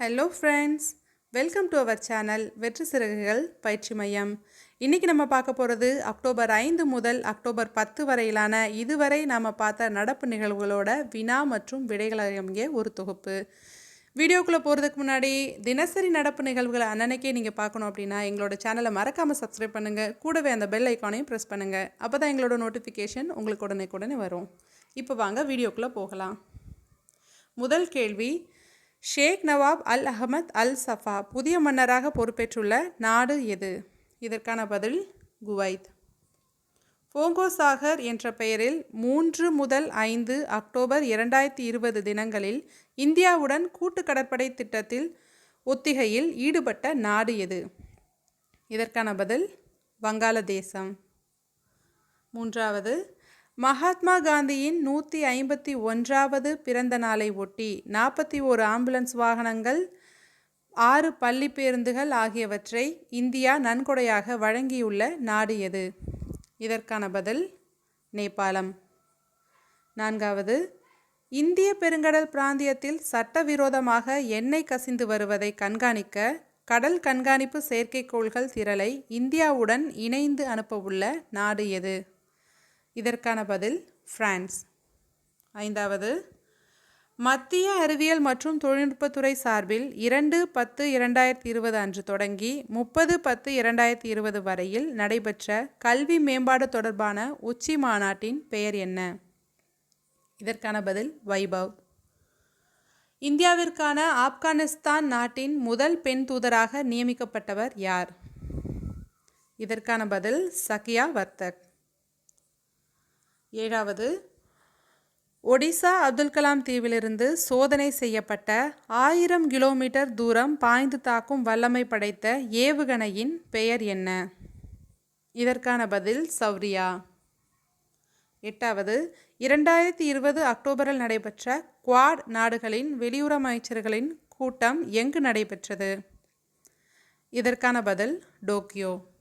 Hello friends welcome to our channel வெற்றி சிறகுகள் பயிற்சி மையம் இன்றைக்கி நம்ம பார்க்க போகிறது அக்டோபர் ஐந்து முதல் அக்டோபர் பத்து வரையிலான இதுவரை நாம் பார்த்த நடப்பு நிகழ்வுகளோட வினா மற்றும் விடைகள் அடங்கிய ஒரு தொகுப்பு. வீடியோக்குள்ளே போகிறதுக்கு முன்னாடி தினசரி நடப்பு நிகழ்வுகளை அன்னன்னைக்கே நீங்கள் பார்க்கணும் அப்படின்னா எங்களோட சேனலை மறக்காமல் சப்ஸ்கிரைப் பண்ணுங்கள் கூடவே அந்த பெல் ஐக்கானையும் ப்ரெஸ் பண்ணுங்கள் அப்போ தான் எங்களோட நோட்டிஃபிகேஷன் உங்களுக்கு உடனே உடனே வரும். இப்போ வாங்க வீடியோக்குள்ளே போகலாம். முதல் கேள்வி Sheikh Nawaf Al Ahmad Al Safa புதிய மன்னராக பொறுப்பேற்றுள்ள நாடு எது? இதற்கான பதில் குவைத். போங்கோ சாகர் என்ற பெயரில் மூன்று முதல் ஐந்து அக்டோபர் இரண்டாயிரத்தி இருபது தினங்களில் இந்தியாவுடன் கூட்டு கடற்படை திட்டத்தில் ஒத்திகையில் ஈடுபட்ட நாடு எது? இதற்கான பதில் வங்காளதேசம். மூன்றாவது மகாத்மா காந்தியின் நூற்றி ஐம்பத்தி ஒன்றாவது பிறந்த நாளை ஒட்டி நாற்பத்தி ஓரு ஆம்புலன்ஸ் வாகனங்கள் ஆறு பள்ளி பேருந்துகள் ஆகியவற்றை இந்தியா நன்கொடையாக வழங்கியுள்ள நாடு எது? இதற்கான பதில் நேபாளம். நான்காவது இந்திய பெருங்கடல் பிராந்தியத்தில் சட்டவிரோதமாக எண்ணெய் கசிந்து வருவதை கண்காணிக்க கடல் கண்காணிப்பு செயற்கைக்கோள்கள் திரளை இந்தியாவுடன் இணைந்து அனுப்பவுள்ள நாடு எது? இதற்கான பதில் பிரான்ஸ் ஐந்தாவது மத்திய அறிவியல் மற்றும் தொழில்நுட்பத்துறை சார்பில் இரண்டு பத்து இரண்டாயிரத்தி இருபது அன்று தொடங்கி முப்பது பத்து இரண்டாயிரத்தி இருபது வரையில் நடைபெற்ற கல்வி மேம்பாடு தொடர்பான உச்சி மாநாட்டின் பெயர் என்ன? இதற்கான பதில் வைபவ். இந்தியாவிற்கான ஆப்கானிஸ்தான் நாட்டின் முதல் பெண் தூதராக நியமிக்கப்பட்டவர் யார்? இதற்கான பதில் சகியா வர்த்தக். ஏழாவது ஒடிசா அப்துல் கலாம் தீவிலிருந்து சோதனை செய்யப்பட்ட ஆயிரம் கிலோமீட்டர் தூரம் பாய்ந்து தாக்கும் வல்லமை படைத்த ஏவுகணையின் பெயர் என்ன? இதற்கான பதில் சௌரியா. எட்டாவது இரண்டாயிரத்தி இருபது அக்டோபரில் நடைபெற்ற குவாட் நாடுகளின் வெளியுறவு அமைச்சர்களின் கூட்டம் எங்கு நடைபெற்றது? இதற்கான பதில் டோக்கியோ.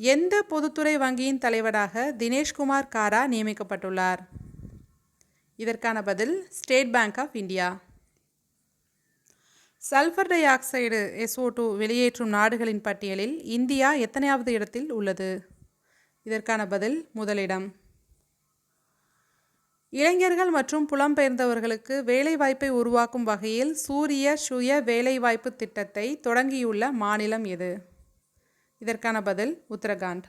எந்த பொதுத்துறை வங்கியின் தலைவராக தினேஷ்குமார் காரா நியமிக்கப்பட்டுள்ளார்? இதற்கான பதில் State Bank of India. Sulphur dioxide SO two வெளியேற்றும் நாடுகளின் பட்டியலில் இந்தியா எத்தனையாவது இடத்தில் உள்ளது? இதற்கான பதில் முதலிடம். இளைஞர்கள் மற்றும் புலம்பெயர்ந்தவர்களுக்கு வேலைவாய்ப்பை உருவாக்கும் வகையில் சூரிய சுய வேலைவாய்ப்பு திட்டத்தை தொடங்கியுள்ள மாநிலம் எது? இதற்கான பதில் உத்தரகாண்ட்.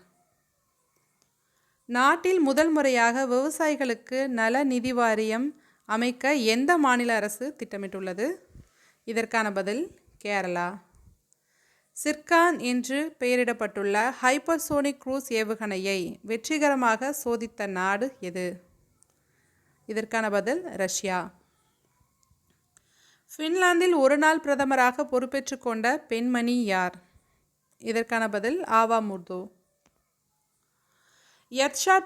நாட்டில் முதல் முறையாக விவசாயிகளுக்கு நல நிதி வாரியம் அமைக்க எந்த மாநில அரசு திட்டமிட்டுள்ளது? இதற்கான பதில் கேரளா. சிர்கான் என்று பெயரிடப்பட்டுள்ள ஹைப்பர்சோனிக் க்ரூஸ் ஏவுகணையை வெற்றிகரமாக சோதித்த நாடு எது? இதற்கான பதில் ரஷ்யா. ஃபின்லாந்தில் ஒரு நாள் பிரதமராக பொறுப்பேற்றுக்கொண்ட பெண்மணி யார்? இதற்கான பதில் ஆவா முர்து.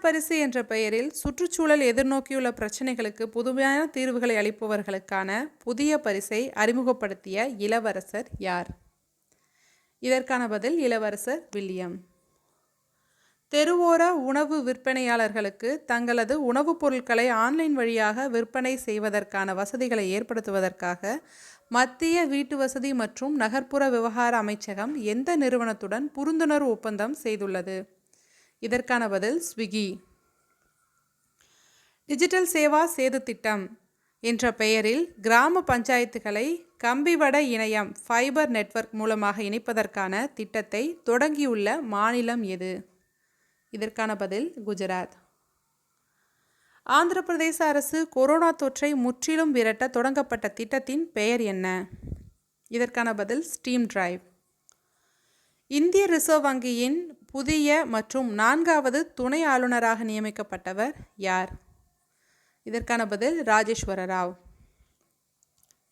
பரிசு என்ற பெயரில் சுற்றுச்சூழல் எதிர்நோக்கியுள்ள பிரச்சனைகளுக்கு புதுமையான தீர்வுகளை அளிப்பவர்களுக்கான புதிய பரிசை அறிமுகப்படுத்திய இளவரசர் யார்? இதற்கான பதில் இளவரசர் வில்லியம். தெருவோர உணவு விற்பனையாளர்களுக்கு தங்களது உணவுப் பொருட்களை ஆன்லைன் வழியாக விற்பனை செய்வதற்கான வசதிகளை ஏற்படுத்துவதற்காக மத்திய வீட்டு வசதி மற்றும் நகர்ப்புற விவகார அமைச்சகம் எந்த நிறுவனத்துடன் புரிந்துணர்வு ஒப்பந்தம் செய்துள்ளது? இதற்கான பதில் ஸ்விக்கி டிஜிட்டல் சேவா சேது திட்டம் என்ற பெயரில் கிராம பஞ்சாயத்துகளை கம்பிவட இணையம் ஃபைபர் நெட்வொர்க் மூலமாக இணைப்பதற்கான திட்டத்தை தொடங்கியுள்ள மாநிலம் எது? இதற்கான பதில் குஜராத். ஆந்திர பிரதேச அரசு கொரோனா தொற்றை முற்றிலும் விரட்ட தொடங்கப்பட்ட திட்டத்தின் பெயர் என்ன? இதற்கான பதில் ஸ்டீம் டிரைவ். இந்திய ரிசர்வ் வங்கியின் புதிய மற்றும் நான்காவது துணை ஆளுநராக நியமிக்கப்பட்டவர் யார்? இதற்கான பதில் ராஜேஸ்வர ராவ்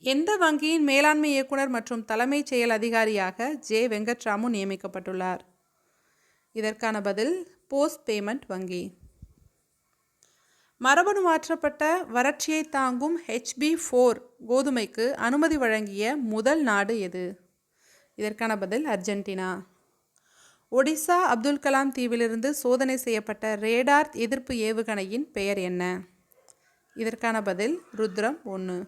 எந்த வங்கியின் மேலாண்மை இயக்குனர் மற்றும் தலைமைச் செயல் அதிகாரியாக ஜே வெங்கட்ராமு நியமிக்கப்பட்டுள்ளார்? இதற்கான பதில் போஸ்ட் பேமெண்ட் வங்கி. மரபணு மாற்றப்பட்ட வறட்சியை தாங்கும் ஹெச்பி ஃபோர் கோதுமைக்கு அனுமதி வழங்கிய முதல் நாடு எது? இதற்கான பதில் அர்ஜென்டினா. ஒடிசா அப்துல் கலாம் தீவிலிருந்து சோதனை செய்யப்பட்ட ரேடார் எதிர்ப்பு ஏவுகணையின் பெயர் என்ன? இதற்கான பதில் ருத்ரம் ஒன்று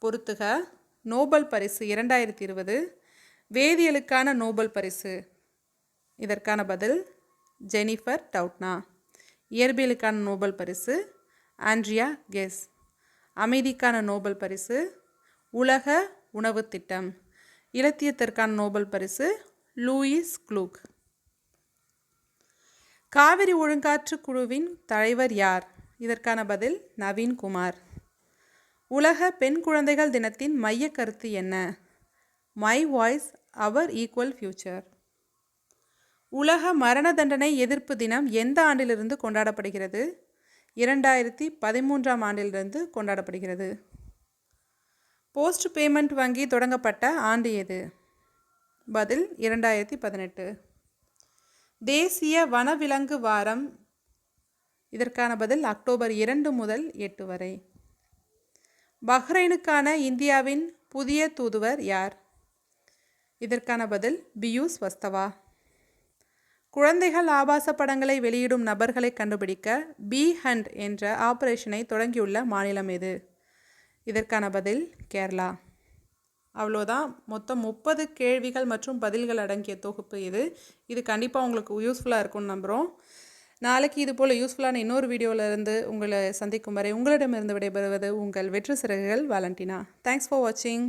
பொறுத்துக நோபல் பரிசு இரண்டாயிரத்தி இருபது வேதியியலுக்கான நோபல் பரிசு. இதற்கான பதில் ஜெனிஃபர் டவுட்னா இயற்பியலுக்கான நோபல் பரிசு ஆண்ட்ரியா கெஸ். அமைதிக்கான நோபல் பரிசு உலக உணவு திட்டம். இலத்தியத்திற்கான நோபல் பரிசு லூயிஸ் க்ளூக். காவிரி ஒழுங்காற்று குழுவின் தலைவர் யார்? இதற்கான பதில் நவீன் குமார் உலக பெண் குழந்தைகள் தினத்தின் மைய கருத்து என்ன? My voice our equal future. உலக மரண தண்டனை எதிர்ப்பு தினம் எந்த ஆண்டிலிருந்து கொண்டாடப்படுகிறது? இரண்டாயிரத்தி பதிமூன்றாம் ஆண்டிலிருந்து கொண்டாடப்படுகிறது. போஸ்ட் பேமெண்ட் வங்கி தொடங்கப்பட்ட ஆண்டு எது? பதில் இரண்டாயிரத்தி பதினெட்டு. தேசிய வனவிலங்கு வாரம். இதற்கான பதில் அக்டோபர் இரண்டு முதல் எட்டு வரை. பஹ்ரைனுக்கான இந்தியாவின் புதிய தூதுவர் யார்? இதற்கான பதில் பியூஸ் வஸ்தவா. குழந்தைகள் ஆபாச படங்களை வெளியிடும் நபர்களை கண்டுபிடிக்க பி ஹண்ட் என்ற ஆபரேஷனை தொடங்கியுள்ள மாநிலம் எது? இதற்கான பதில் கேரளா. அவ்வளோதான். மொத்தம் முப்பது கேள்விகள் மற்றும் பதில்கள் அடங்கிய தொகுப்பு இது. இது கண்டிப்பாக உங்களுக்கு யூஸ்ஃபுல்லாக இருக்கும்னு நம்புகிறோம் நாளைக்கு இது போல் யூஸ்ஃபுல்லான இன்னொரு வீடியோவிலிருந்து உங்களை சந்திக்கும் வரை உங்களிடமிருந்து விடைபெறுவது உங்கள் வெற்று சிறகுகள் வாலண்டினா. தேங்க்ஸ் ஃபார் வாட்சிங்